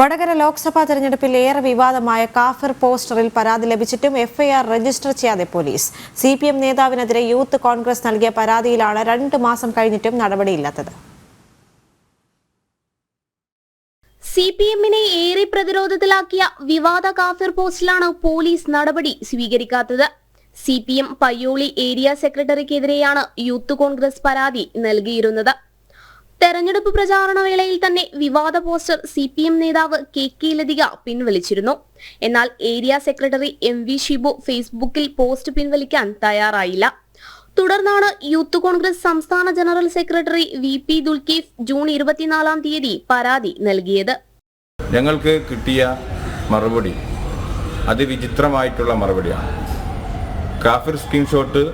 വടകര ലോക്സഭാ തെരഞ്ഞെടുപ്പിൽ ഏറെ വിവാദമായ കാഫിർ പോസ്റ്ററിൽ പരാതി ലഭിച്ചിട്ടും എഫ്ഐആർ രജിസ്റ്റർ ചെയ്യാതെ പോലീസ്. സി പി എം നേതാവിനെതിരെ യൂത്ത് കോൺഗ്രസ് നൽകിയ പരാതിയിലാണ് രണ്ട് മാസം കഴിഞ്ഞിട്ടും നടപടിയില്ലാത്തത്. സി പി എമ്മിനെ ഏറെ പ്രതിരോധത്തിലാക്കിയ വിവാദ കാഫിർ പോസ്റ്റിലാണ് പോലീസ് നടപടി സ്വീകരിക്കാത്തത്. C P M Payyoli area സെക്രട്ടറിക്കെതിരെയാണ് youth Congress പരാതി നൽകിയിരുന്നത്. തെരഞ്ഞെടുപ്പ് പ്രചാരണ വേളയിൽ തന്നെ വിവാദ പോസ്റ്റർ സി പി എം നേതാവ് കെ കെ ലതിക പിൻവലിച്ചിരുന്നു. എന്നാൽ area secretary M V Shibu ഫേസ്ബുക്കിൽ പോസ്റ്റ് പിൻവലിക്കാൻ തയ്യാറായില്ല. തുടർന്നാണ് യൂത്ത് കോൺഗ്രസ് സംസ്ഥാന general secretary V P Dulkeef June ഇരുപത്തിനാലാം തീയതി പരാതി നൽകിയത്. ഞങ്ങൾക്ക് കിട്ടിയ മറുപടി അതിവിചിത്രമായിട്ടുള്ള മറുപടിയാണ്. കാഫിർ സ്ക്രീൻഷോട്ട്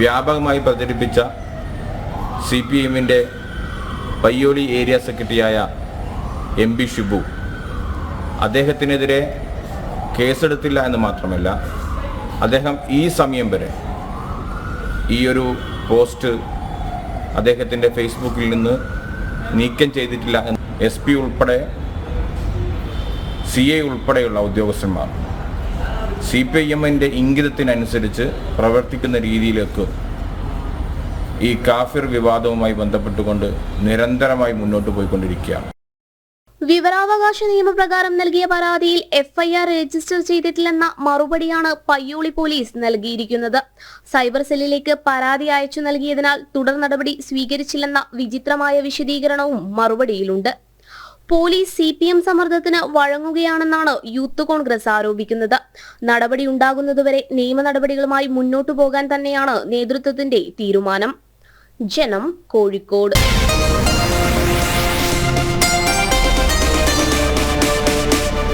വ്യാപകമായി പ്രചരിപ്പിച്ച സി പി എമ്മിന്റെ പയ്യോളി ഏരിയ സെക്രട്ടറിയായ എം പി ഷിബു. അദ്ദേഹത്തിനെതിരെ കേസെടുത്തില്ല എന്ന് മാത്രമല്ല അദ്ദേഹം ഈ സമയം വരെ ഈ ഒരു പോസ്റ്റ് അദ്ദേഹത്തിന്റെ ഫേസ്ബുക്കിൽ നിന്ന് നീക്കം ചെയ്തിട്ടില്ല എന്ന് എസ് പി ഉൾപ്പെടെ സി ഐ ഉൾപ്പെടെയുള്ള ഉദ്യോഗസ്ഥന്മാർ സി പി ഐ എമ്മിന്റെ ഇംഗിതത്തിനനുസരിച്ച് പ്രവർത്തിക്കുന്ന രീതിയിലേക്ക് ഈ കാഫിർ വിവാദവുമായി ബന്ധപ്പെട്ടുകൊണ്ട് നിരന്തരമായി മുന്നോട്ട് പോയിക്കൊണ്ടിരിക്കുകയാണ്. വിവരാവകാശ നിയമപ്രകാരം നൽകിയ പരാതിയിൽ എഫ്ഐആർ രജിസ്റ്റർ ചെയ്തിട്ടില്ലെന്ന മറുപടിയാണ് പയ്യോളി പോലീസ് നൽകിയിരിക്കുന്നത്. സൈബർ സെല്ലിലേക്ക് പരാതി അയച്ചു നൽകിയതിനാൽ തുടർ നടപടി സ്വീകരിച്ചില്ലെന്ന വിചിത്രമായ വിശദീകരണവും മറുപടിയിലുണ്ട്. പോലീസ് സി പി എം സമ്മർദ്ദത്തിന് വഴങ്ങുകയാണെന്നാണ് യൂത്ത് കോൺഗ്രസ് ആരോപിക്കുന്നത്. നടപടി ഉണ്ടാകുന്നതുവരെ നിയമ നടപടികളുമായി മുന്നോട്ടു പോകാൻ തന്നെയാണ് നേതൃത്വത്തിന്റെ തീരുമാനം. ജനം കോഴിക്കോട്.